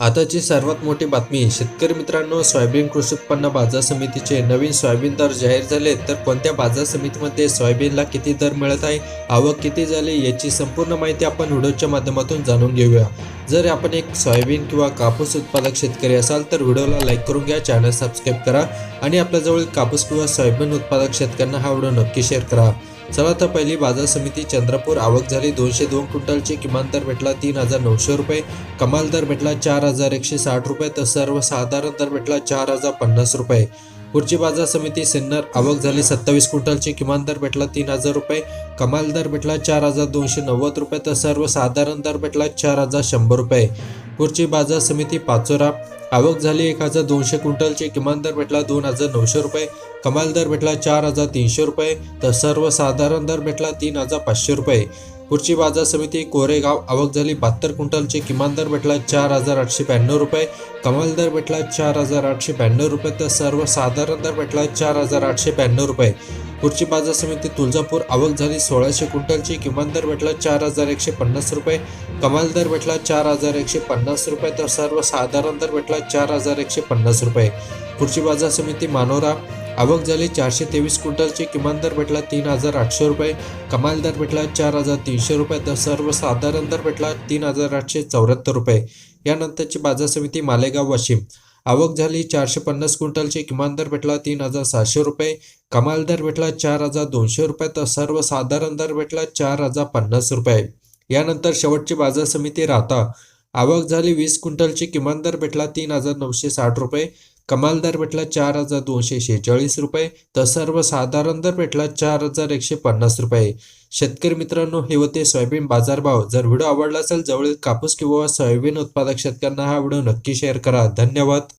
आताची सर्वात मोठी बातमी शेतकरी मित्रांनो सोयाबीन कृषी उत्पन्न बाजार समितीचे नवीन सोयाबीन दर जाहीर झाले तर कोणत्या बाजार समितीमध्ये सोयाबीनला किती दर मिळत आहे आवक किती झाली याची संपूर्ण माहिती आपण व्हिडिओच्या माध्यमातून जाणून घेऊया. जर आपण एक सोयाबीन किंवा कापूस उत्पादक शेतकरी असाल तर व्हिडिओला लाईक करून घ्या चॅनल सबस्क्राईब करा आणि आपल्याजवळ कापूस किंवा सोयाबीन उत्पादक शेतकऱ्यांना हा व्हिडिओ नक्की शेअर करा. चला तर पहिली बाजार समिती चंद्रपूर. आवक झाली दोनशे दोन क्विंटलची. किमान दर भेटला तीन हजार नऊशे रुपये. कमाल दर भेटला चार हजार एकशे साठ रुपये. तर सर्वसाधारण दर भेटला चार हजार पन्नास रुपये. खुर्ची बाजार समिती सिन्नर आवक झाली सत्तावीस क्विंटलची. किमान दर भेटला तीन हजार रुपये. कमाल दर भेटला चार हजार दोनशे नव्वद रुपये. तर सर्वसाधारण दर भेटला चार हजार शंभर रुपये. खुर्ची बाजार समिती पाचोरा. आवक झाली एक हजार दोनशे क्विंटलचे. किमान दर भेटला दोन हजार नऊशे रुपये. कमाल दर भेटला चार हजार तीनशे रुपये. तर सर्वसाधारण दर भेटला तीन हजार पाचशे रुपये. पुढची बाजार समिती कोरेगाव आवक झाली बहात्तर क्विंटलचे. किमान दर भेटला चार हजार आठशे ब्याण्णव रुपये. कमाल दर भेटला चार हजार आठशे ब्याण्णव रुपये. तर सर्वसाधारण दर भेटला चार हजार आठशे ब्याण्णव रुपये. पुढची बाजार समिती तुळजापूर आवक झाली सोळाशे क्विंटलची. किमान दर भेटला चार हजार एकशे पन्नास रुपये. कमाल दर भेटला चार हजार एकशे पन्नास रुपये. तर सर्वसाधारण दर भेटला चार हजार एकशे पन्नास रुपये. पुढची बाजार समिती मानोरा आवक झाली. चारशे तेवीस क्विंटलची किमान दर भेटला तीन हजार आठशे रुपये. कमाल दर भेटला चार हजार तीनशे रुपये. तर सर्वसाधारण दर भेटला तीन हजार आठशे चौऱ्याहत्तर रुपये. यानंतरची बाजार समिती मालेगाव वाशिम. आवक झाली चारशे पन्नास क्विंटलची किमान दर भेटला तीन हजार सहाशे रुपये. कमाल दर भेटला चार हजार दोनशे रुपये. तर सर्वसाधारण दर भेटला चार हजार पन्नास रुपये. यानंतर शेवटची बाजार समिती राहता. आवक झाली वीस क्विंटलची किमान दर भेटला तीन हजार नऊशे साठ रुपये. कमाल दर भेटला चार हजार दोनशे शेहेचाळीस रुपये तर सर्वसाधारण दर भेटला चार हजार एकशे पन्नास रुपये. शेतकरी मित्रांनो हे होते सोयाबीन बाजारभाव. जर व्हिडिओ आवडला असेल जवळील कापूस किंवा सोयाबीन उत्पादक शेतकऱ्यांना हा व्हिडिओ नक्की शेअर करा. धन्यवाद.